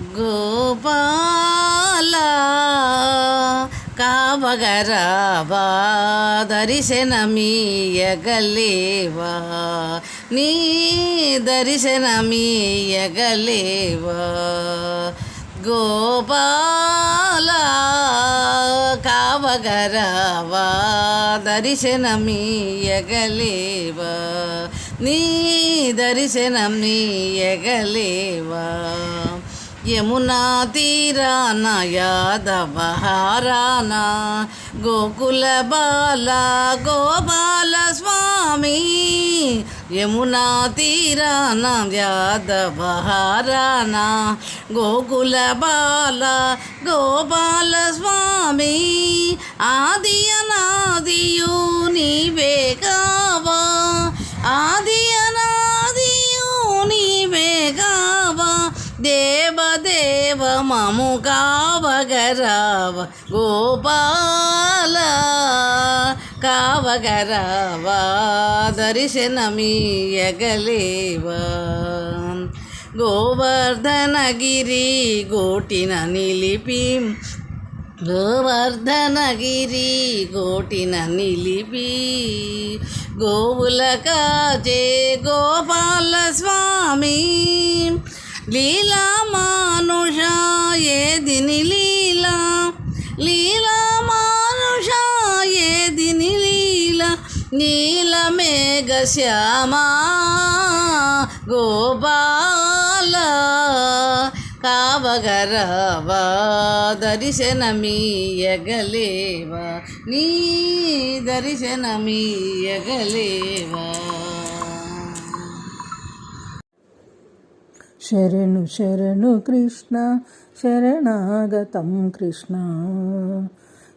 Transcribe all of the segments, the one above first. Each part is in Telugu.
గోపాల కావగరావా దర్శనమీయగలేవా నీ దర్శనమీయగలేవా? గోపాల కావగరావా దర్శనమీయగలేవా నీ దర్శనమీయగలేవా? యమునా తీరాన యాదవహారాన గోకుల బాల గోపాల స్వామి. యమునా తీరాన యాదవహారాన గోకుల బాల గోపాల స్వామి. ఆది కావగరావ గోపాల కావగరావా దర్శనమీయగలేవా? గోవర్ధనగిరి గోటిన నిలిపి గోవర్ధనగిరి గోటిన నిలిపి గోవుల కాచే గోపాల స్వామి లీలా మానుష ఏదిని లీలా లీలా మానుష ఏదిని లీలా నీల మేఘ శ్యామా గోపాల కావగరావా దర్శనమీయగలేవా నీ దర్శనమీయగలేవా. ಶರಣು ಶರಣು ಕೃಷ್ಣ, ಶರಣಾಗತಂ ಕೃಷ್ಣ.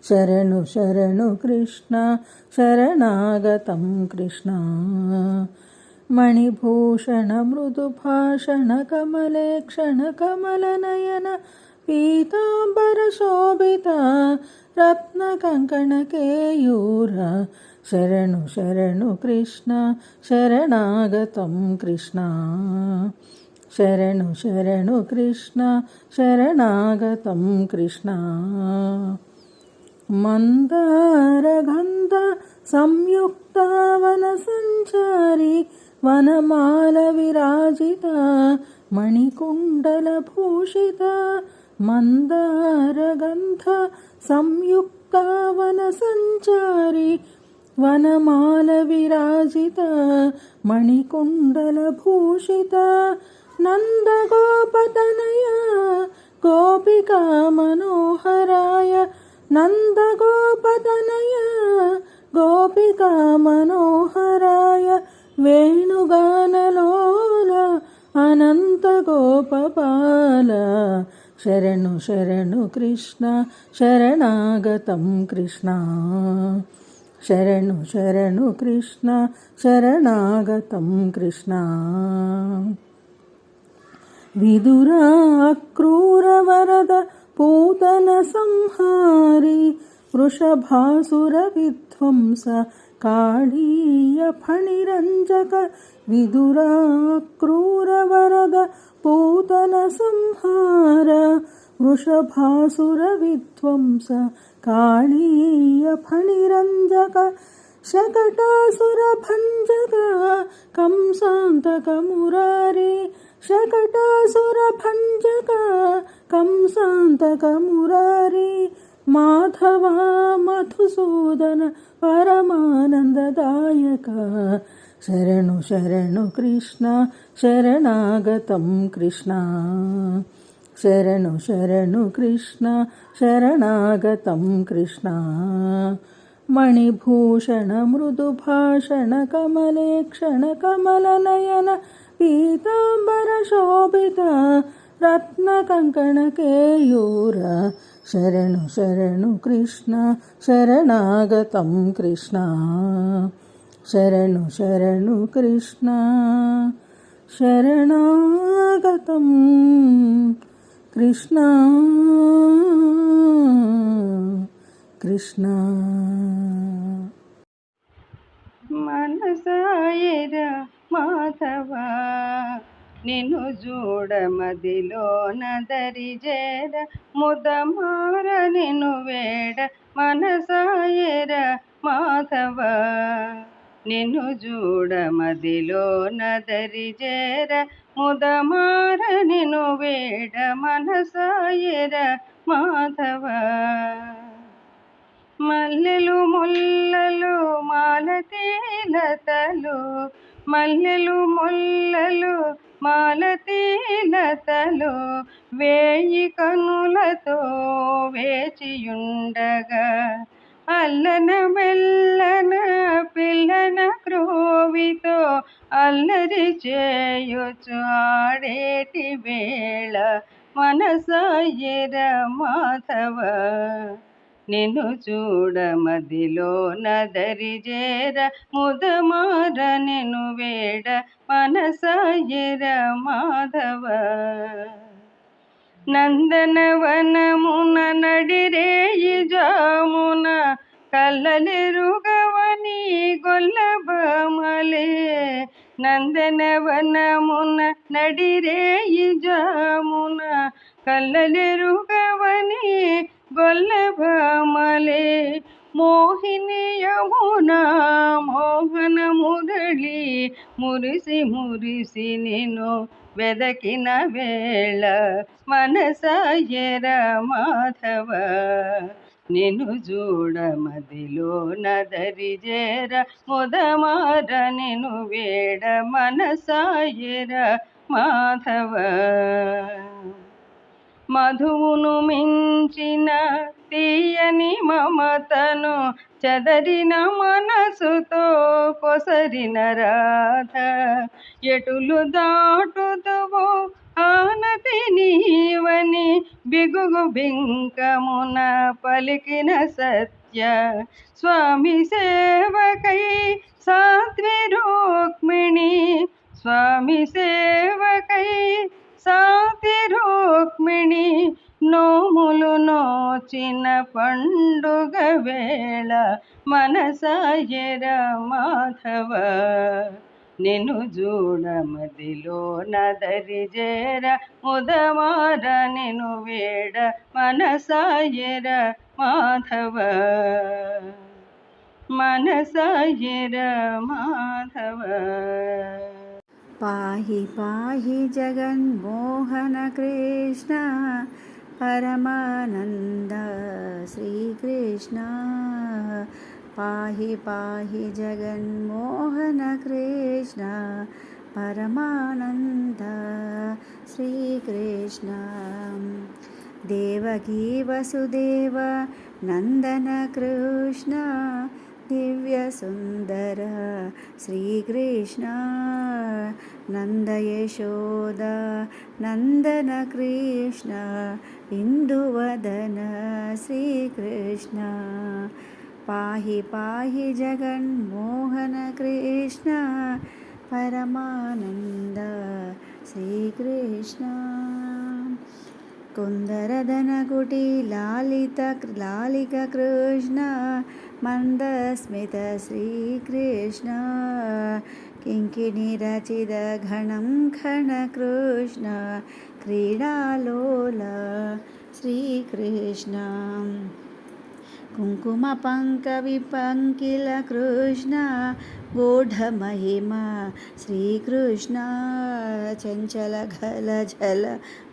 ಶರಣು ಶರಣು ಕೃಷ್ಣ, ಶರಣಾಗತಂ ಕೃಷ್ಣ. ಮಣಿಭೂಷಣ, ಮೃದುಭಾಷಣ, ಕಮಲೆ ಕ್ಷಣ ಕಮಲನಯನ ಪೀತಾಂಬರ ಶೋಭಿತ, ರತ್ನ ಕಂಕಣ ಕೇಯೂರ. ಶರಣು ಶರಣು ಕೃಷ್ಣ, ಶರಣಾಗತಂ ಕೃಷ್ಣ. शरणु शरणु कृष्ण शरणागतं कृष्ण। मन्दारगन्ध संयुक्ता वनसञ्चारी वनमालविराजिता मणिकुण्डलभूषिता। मन्दारगन्ध संयुक्ता वनसञ्चारि वनमालविराजिता मणिकुण्डलभूषिता। సంచారి వనమాల విరాజిత మణికుండల భూషిత నందగోపతనయ గోపికా మనోహరాయ నందగోపతనయ గోపికా మనోహరాయ వేణుగానలోల అనంత గోపపాల శరణు శరణు కృష్ణ శరణాగతం विदुरा क्रूरवरद पूतनसंहारी वृषभासुरविध्वंस काळीयफणिरञ्जक विदुरा क्रूरवरद पूतनसंहार वृषभासुरविध्वंस काळीयफणिरञ्जक शकटासुरभञ्जक कंसान्तकमुरारे शकटासुरभञ्जक कंसान्तकमुरारी माधवा मधुसूदन परमानन्ददायक। शरणु शरणु कृष्ण शरणागतं कृष्ण। शरणु शरणु कृष्ण शरणागतं कृष्ण। मणिभूषण मृदुभाषणकमलेक्षणकमलनयन ಪೀತಾಂಬರ ಶೋಭಿತ ರತ್ನ ಕಂಕಣ ಕೇಯೂರ. ಶರಣು ಶರಣು ಕೃಷ್ಣ, ಶರಣಾಗತಂ ಕೃಷ್ಣ. ಶರಣು ಶರಣು ಕೃಷ್ಣ, ಶರಣಾಗತಂ ಕೃಷ್ಣ. ಕೃಷ್ಣ. ಮನಸಾಯರ పీతాంబర నిన్ను చూడ కంకణ కేయూర శరణు దరిజేర ముదమార నిన్ను వేడ మనసాయర మాధవ. నిన్ను చూడ చూడమదిలోన దరిజేర ముదమార నిన్ను వేడ మనసాయర మాధవ. మల్లెలు ముల్లలు మాలతీలతలు మల్లెలు మొల్లలు మాలతీలతలు వేయి కనులతో వేచియుండగా. అల్లన మెల్లన పిల్లన క్రోవితో అల్లరి చేయొచ్చు ఆడేటి వేళ మనసాయర మాధవ నిన్ను చూడ మదిలో నదరిజేర ముదమార నిన్ను వేడ మనసాయర మాధవ. నందనవనమున నడిరేయి జామున కల్లలిరుగవని గొల్లబమలే నందనవనమున నడిరేయి జామున కల్లలిరుగవని వల్లభమలే మోహిని యమున మోహన మురళి మురిసి మురిసి నేను వెదకిన వేళ మనస ఎర మాధవ నిన్ను చూడ మదిలో నదరిజేర ముదమార నిను వేడ మనసాయర మాధవ మధువును మించిన తీయని మమతను చదరిన మనసుతో కొసరిన రాధ. ఎటులు దాటుదువో ఆనతి నీవని బిగుగు బింకమున పలికిన సత్య. స్వామి సేవకై సాత్వి రుక్మిణి స్వామి సేవకై సాతి రుక్మిణి నోములు నోచిన పండుగ వేళ మనసాయర మాధవ నిన్ను చూడ మదిలో నదరి జేర ముదమార నిను వేడ మనసాయర మాధవ మనసాయర మాధవ पाहि पाहि जगन्मोहनकृष्ण परमानन्द श्रीकृष्ण। पाहि पाहि जगन्मोहनकृष्ण परमानन्द श्रीकृष्ण। देवकी वसुदेव देवगीवसुदेवनन्दनकृष्ण दिव्यसुन्दर। श्रीकृष्ण नन्दयशोद नन्दनकृष्ण इन्दुवदन श्रीकृष्ण। पाहि पाहि जगन्मोहनकृष्ण परमानन्द श्रीकृष्ण। कुन्दरधनकुटिलालित लालिककृष्ण मन्दस्मितश्रीकृष्ण किङ्किणिरचितघणं खणकृष्ण क्रीडालोल श्रीकृष्ण। कुङ्कुमपङ्कविपङ्किलकृष्ण गूढमहिमा श्रीकृष्ण चञ्चलघल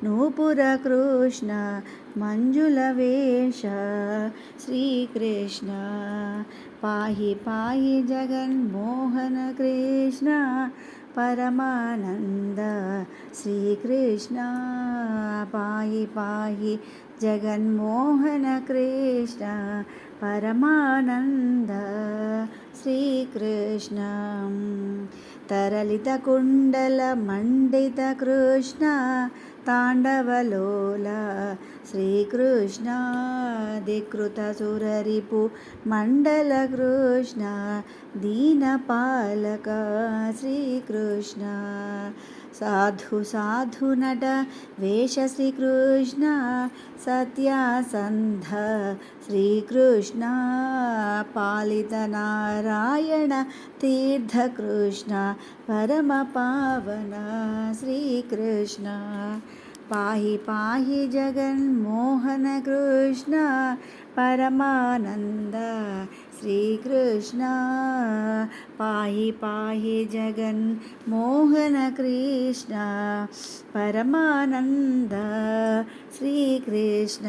नूपुरकृष्ण मञ्जुलवेष श्रीकृष्ण। पाहि पायै जगन्मोहनकृष्ण परमानन्द श्रीकृष्ण। पाहि पायी जगन्मोहनकृष्ण परमानन्द। శ్రీకృష్ణ. తరలిత కుండల మండిత కృష్ణ తాండవలోల శ్రీకృష్ణ ధికృత సురరిపు మండల కృష్ణ దీనపాలక శ్రీకృష్ణ. साधु साधुसाधुनट वेषश्रीकृष्ण सत्यासन्ध। श्रीकृष्ण पालितनारायण तीर्थकृष्ण परमपावन। श्रीकृष्ण पाहि पाहि जगन्मोहनकृष्ण परमानन्द। శ్రీకృష్ణ. పాహి పాహి జగన్ మోహన కృష్ణ. పరమానంద శ్రీకృష్ణ.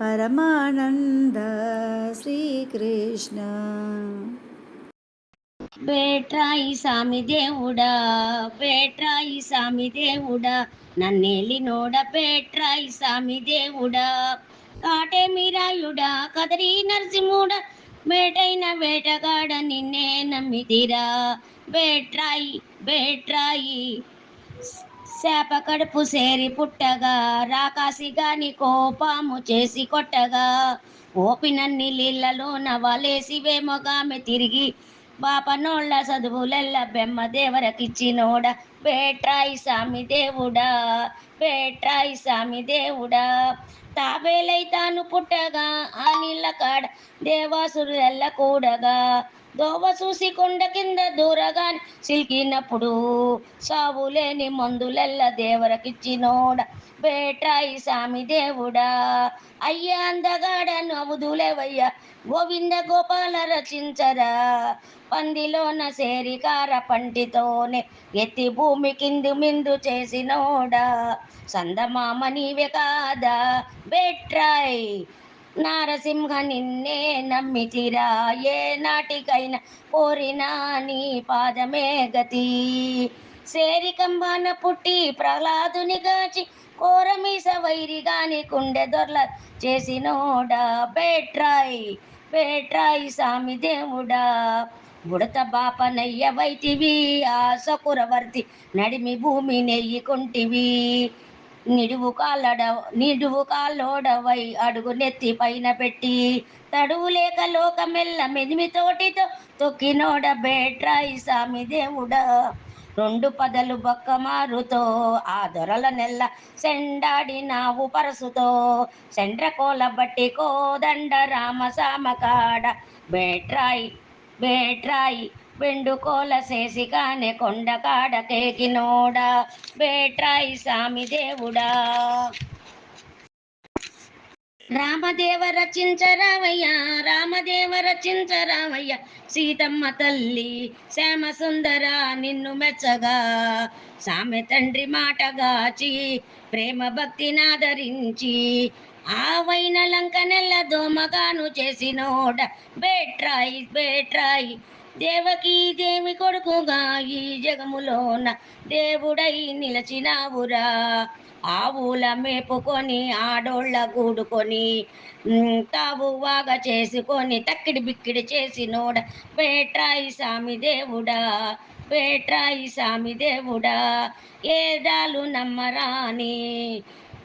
పరమానంద శ్రీకృష్ణ. వేట్రాయి సామి దేవుడా వేట్రాయి సామి దేవుడా నన్నేలి నోడ పేట్రాయి సామి దేవుడా. కాటే మీరాయుడా కదరి నరసింహుడా వేటైన వేటగాడ నిన్నే నమ్మితిరా వేట్రాయి వేట్రాయి. శాప కడుపు సేరి పుట్టగా రాకాసి గాని కోపాము చేసి కొట్టగా. ఓపినన్ని నీళ్ళలోన వలేసి వేమొగామె తిరిగి. బాపనోళ్ళ చదువులెల్ల బెమ్మ దేవరకిచ్చినోడ వేట్రాయి సామి దేవుడా వేట్రాయి సామి దేవుడా. తాబేలై తాను పుట్టగా ఆ నీళ్ళ కాడ దేవాసురులెల్ల కూడగా. దోవ చూసి కొండ కింద దూరగా సిల్కినప్పుడు సావులేని మందులెల్ల దేవరకిచ్చినోడ బేటాయి సామి దేవుడా అయ్యా అందగాడ నవ్వుదులేవయ్యా గోవింద గోపాల రచించరా. పందిలోన సేరికార పంటితోనే ఎత్తి భూమి కిందు మిందు చేసినోడా సందమామ నీవే కాదా బెట్రాయ్ నారసింహ నిన్నే నమ్మితిరా ఏ నాటికైనా కోరినా నీ పాదమే గతి. సేరికంబాన పుట్టి ప్రహ్లాదుని గాచి కోరమీస వైరిగాని కుండె దొర్ల చేసినోడా. బేట్రాయ్ బేట్రాయ్ సామి దేవుడా. బుడత బాపనయ్య వైతివి ఆ సకురవర్తి నడిమి భూమి నెయ్యి కొంటివి. నిడువు కాళ్ళడ నిడువు కాళ్ళోడవై అడుగు నెత్తి పైన పెట్టి తడువు లేక లోకమెల్ల మెదిమి తోటితో తొక్కినోడ బేట్రాయి సామి దేవుడా. రెండు పదలు బొక్క మారుతో ఆ దొరల నెల్ల సెండాడినావు పరసుతో సెండ్రకోల బట్టి కోదండ రామ సామకాడ బేట్రాయి బేట్రాయి వెండుకోల చేసి కానే కొండ కాడ కేకినోడ. బేట్రాయి సామి దేవుడా. రామదేవ రచించరావయ్య రామదేవ రచించరావయ్య సీతమ్మ తల్లి శ్యామ సుందర నిన్ను మెచ్చగా. సామె తండ్రి మాటగాచి ప్రేమ భక్తినాదరించి ఆవైన లంక నెల్ల దోమగాను చేసినోడ. బేట్రాయి బేట్రాయి దేవకి దేవి కొడుకుగా ఈ జగములోన దేవుడై నిలచినావురా. ఆవుల మేపుకొని ఆడోళ్ళ గూడుకొని తావు వాగా చేసుకొని తక్కిడి బిక్కిడి చేసినోడ పేట్రాయి స్వామి దేవుడా పేట్రాయి స్వామి దేవుడా. ఏదాలు నమ్మరాని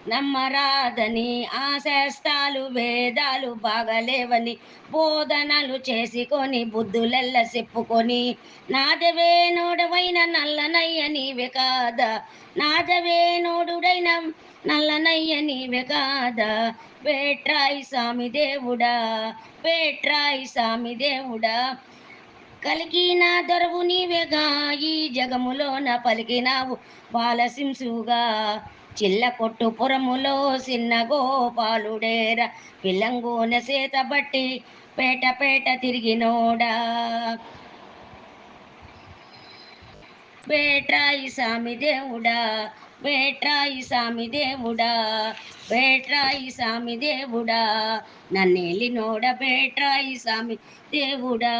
నమ్మరాదని ఆశాస్తాలు వేదాలు బాగలేవని బోధనలు చేసుకొని బుద్ధులెల్ల చెప్పుకొని నాదవే నోడవైన నల్లనయ్య నీవే కాదా? నాదవే నోడుడైన నల్లనయ్య నీవే కాదా? వేట్రాయి స్వామి దేవుడా వేట్రాయి స్వామి దేవుడా కలిగిన దొరవు నీవేగా ఈ జగములోన పలికినావు బాలసింసుగా. చిల్ల కొట్టు పురములో చిన్న గోపాలుడేర. పిల్లంగోన సేత బట్టి పేట పేట తిరిగినోడా. వేట్రాయి సామి దేవుడా వేట్రాయి సామి దేవుడా వేట్రాయి సామి దేవుడా. నన్నేలినోడ వేట్రాయి సామి దేవుడా.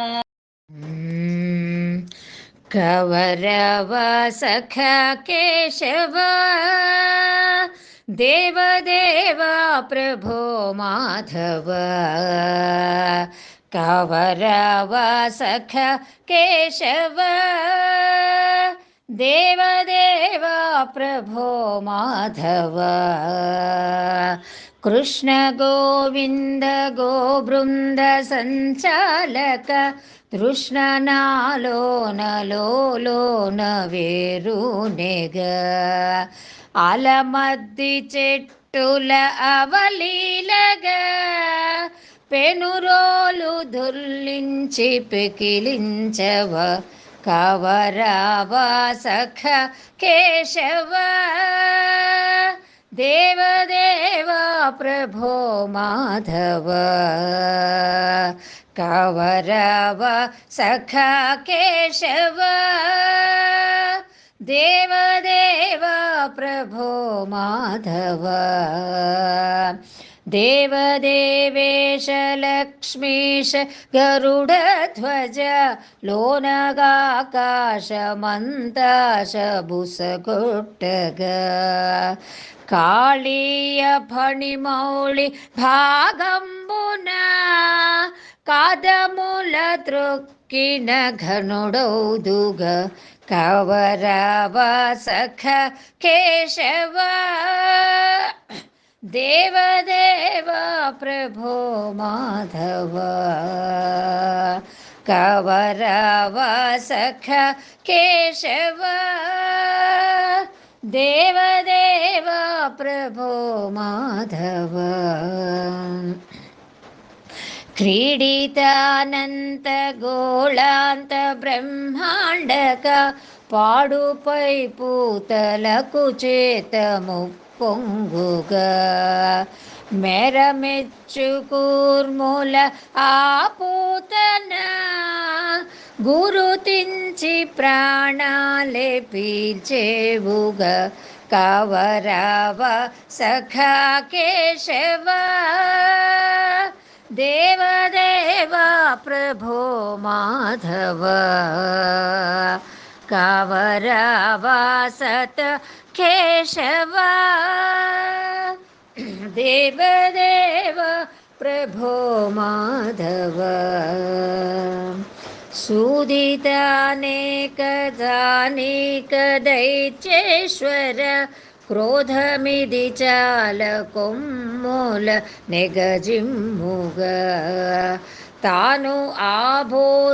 कवरव सख केशव देवदेवा प्रभो माधव। कवरव सख केशव देवदेवा प्रभो माधव। కృష్ణ గోవింద గోబృంద సంచాలక తృష్ణ నాలోన వేరునెగ అలమద్ది చెట్టుల అవలీలగా పెనురోలు దుర్లించి పికిలించవ కవరావా సఖ కేశవ. देवदेव प्रभो माधव। कवरव वा सखा केशव। देवदेव प्रभो माधव। देवदेवेश लक्ष्मीश गरुडध्वज लोनगाकाशमन्ताशभुसकुटग कालीयफणिमौलिभागम्बुना कादमुलदृक्किनघनुग कवरासख केशव। देवदेव प्रभो माधव कवरव सख केशव देवदेव प्रभो माधव क्रीडितानन्तगोलान्त ब्रह्माण्डक पाडुपै पूतलकुचेतमुप పొంగుగా మెరమెచ్చు కూర్ముల ఆపూతన గురుతించి ప్రాణాలే పీల్చేవుగా కవరవ సఖా కేశవ దేవదేవ ప్రభో మాధవ కవరవ సత केशव। देवदेव प्रभो माधव। सुदितानेकदानेकदैत्येश्वर क्रोधमिति चालकुं मूल निगजिं मुग ता आभोतुगवसिन्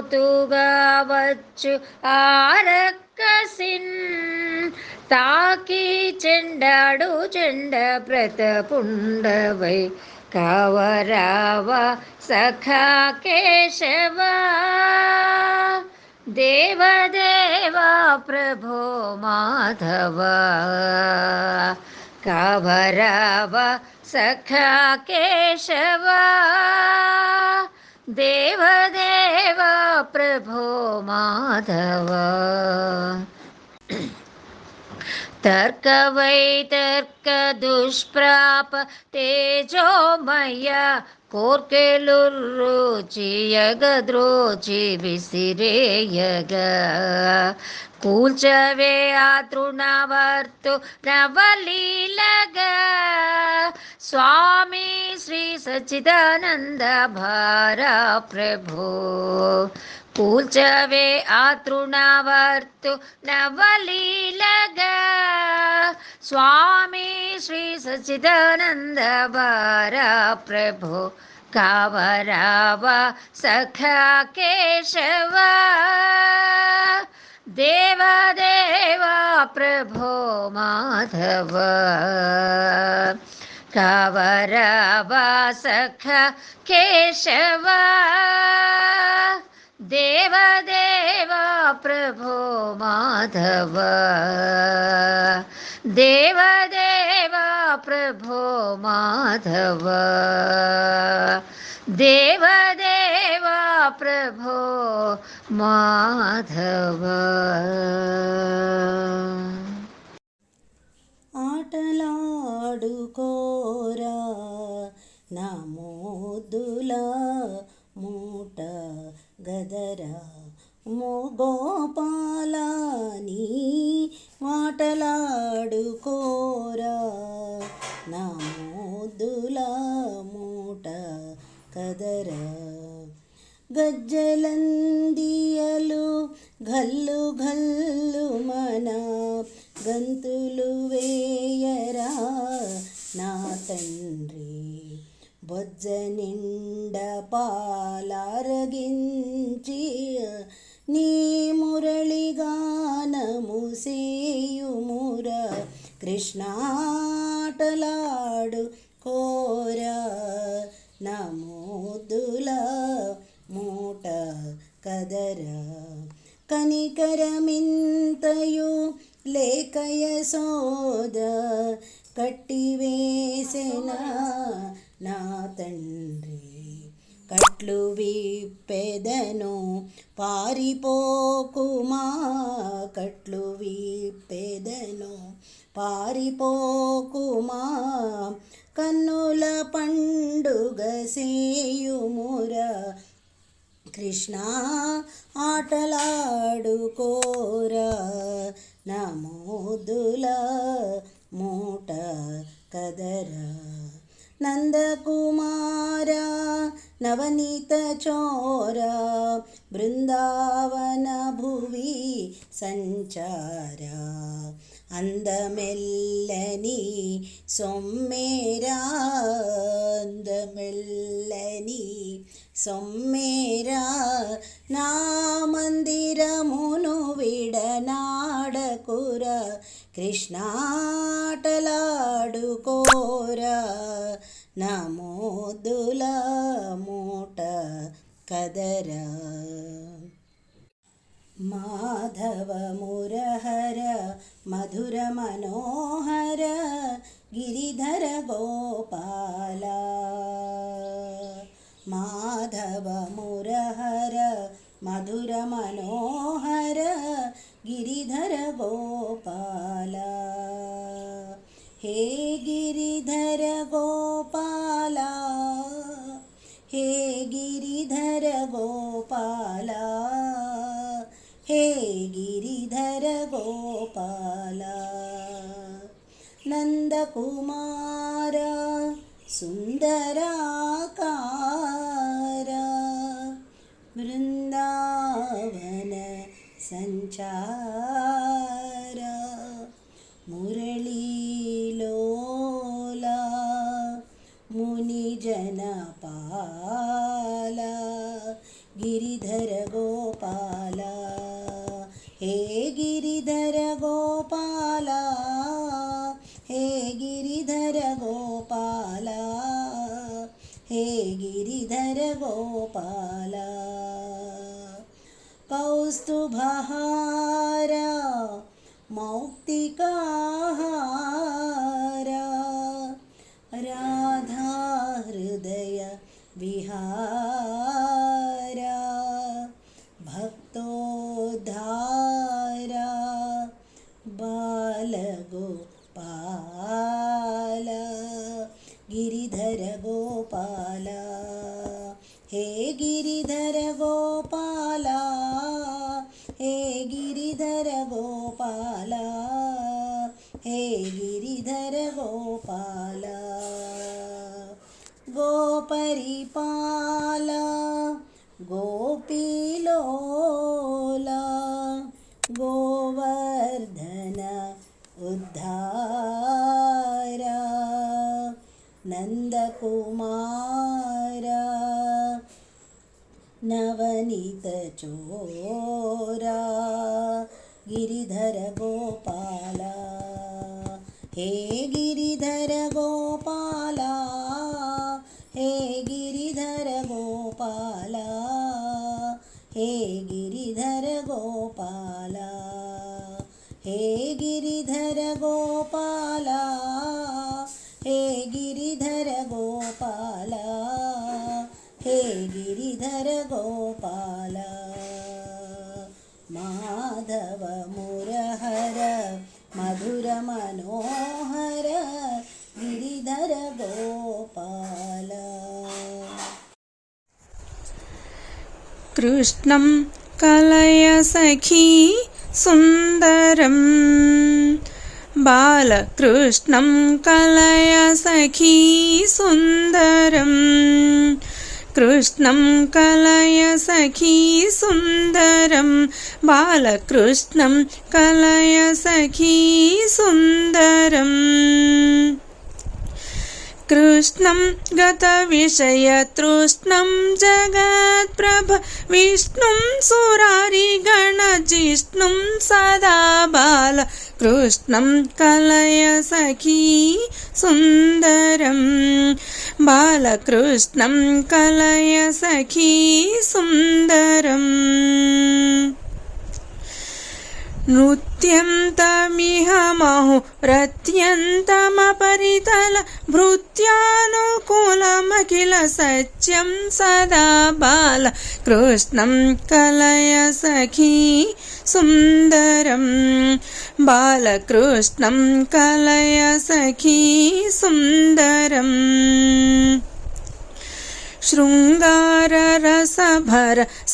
ताकी चण्डु चण्डप्रत पुण्डवै कवराव सखा केशव देवादेवा प्रभो माधव कवराव सखा केशवा देव देव प्रभो माधव तर्क वै तर्क दुष्प्राप तेजोमय ಕೋರ್ಕೆಲುರುಚಿ ಯಗದ್ರೋಚಿ ಬಿಸಿರೇಯಗ ಕೂಲ್ಚವೇ ಆತೃಣವರ್ತು ನವಲೀಲಗ ಸ್ವಾ स्वामी श्री सच्चिदानंद सच्चिदानन्द भारप्रभो। पूजवे आतृणावर्तु नवलीलग। स्वामी श्री सच्चिदानन्द भारप्रभो। कावराव सखा केशव। देवदेवा प्रभो माधव। कावरावासख केशव। देवदेव प्रभो माधव। देवदेव प्रभो माधव। देवदेव प्रभो माधव। మోదుల మూట గదరా మోగోపాల నీ మాటలాడుకోరా నా మోదుల మూట కదరా గజ్జలందియలు గల్లు గల్లు మన గంతులు వేయరా నా తండ్రి. బొజ్జ నిండ పాలారగించి నీ మురళిగానము సేయుముర. కృష్ణాటలాడు కోర నమోదుల మూట కదర. కనికరమింతయు లేకయ సోద కట్టివేసిన నా తండ్రి. కట్లు విప్పెదను పారిపోకుమా? కట్లు విప్పెదను పారిపోకుమా? కన్నుల పండుగ సేయుమురా. కృష్ణ ఆటలాడుకోరా. నమోదుల మూట కదరా. నందకుమార నవనీత చోర బృందావన భువి సంచార అందమెల్లని సొమ్మేరా అందమెల్లని సొమ్మేరా నా మందిరమును విడనాడకురా కృష్ణాటలాడుకోరా నమోదుల మూట కదరా మాధవ మురహర మధుర మనోహర గిరిధర గోపాల మాధవ మురహర మధుర మనోహర గిరిధర గోపాల गिरिधर गोपाल कौस्तुभार मौक्तिकाहार। राधा हृदय विहार। लोला गोवर्धन उद्धारा नन्दकुमारा नवनीतचोरा गिरिधर गोपाला हे गिरिधर गो గోపాల कृष्णं कलय सखी सुन्दरम् बालकृष्णं कलय सखी सुन्दरम् బాలకృష్ణం కలయ సఖీ సుందరం బాలకృష్ణం కలయ సఖీ సుందరం कृष्णं गतविषयतृष्णं जगत्प्रभ विष्णुं सुरारिगणजिष्णुं सदा बाल कृष्णं कलय सखी सुन्दरं बालकृष्णं कलय सखी सुन्दरम् నృత్యం తమిహ రత్యంతమపరితల భృత్యానుకూలమఖిల సత్యం సదా బాల కృష్ణం కలయ సఖీ సుందరం బాలకృష్ణం కలయ సఖీ సుందరం शृङ्गाररसभर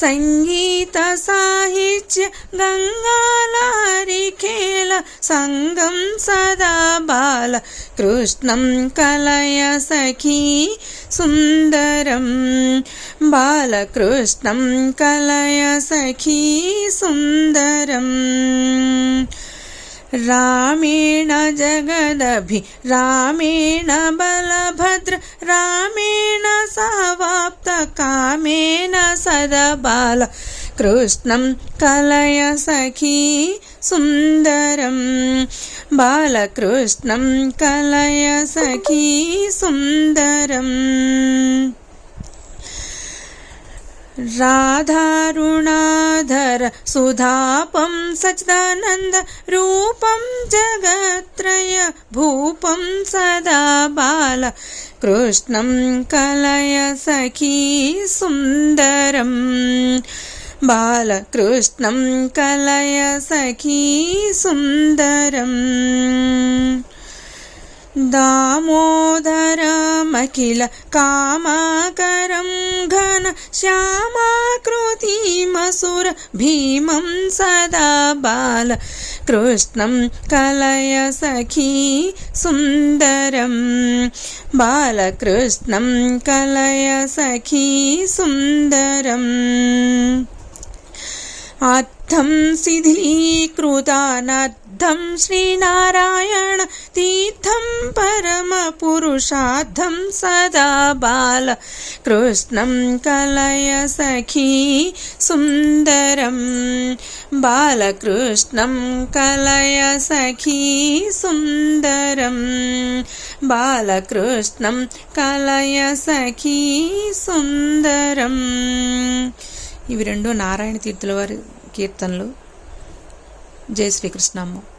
सङ्गीतसाहित्य गङ्गालारिखेल सङ्गं सदा बाल कृष्णं कलय सखी सुन्दरं बालकृष्णं कलय सखी सुन्दरम् रामेण जगदभि रामेण बलभद्र रामेण सवाप्तकामेन सदबाल कृष्णं कलय सखी सुन्दरं बालकृष्णं कलय सखी सुन्दरम् राधारुणाधर सुधापं सच्चिदानन्द रूपं जगत्त्रय भूपं सदा बाल कृष्णं कलय सखी सुन्दरं बालकृष्णं कलय सखी सुन्दरम् दामोदरमखिल कामाकरं घन श्यामाकृतिमसुर भीमं सदा बाल। कृष्णं कलय सखी सुन्दरं। बालकृष्णं कलय सखी सुन्दरम्। अर्थं సిద్ధం శ్రీనారాయణ తీర్థం పరమ పురుషార్థం సదా బాల. కృష్ణం కలయ సఖీ సుందరం. బాలకృష్ణం కలయ సఖీ సుందరం. బాలకృష్ణం కలయ సఖీ సుందరం. ఇవి రెండు నారాయణ తీర్థుల వారి కీర్తనలు. జై శ్రీకృష్ణమ్మ.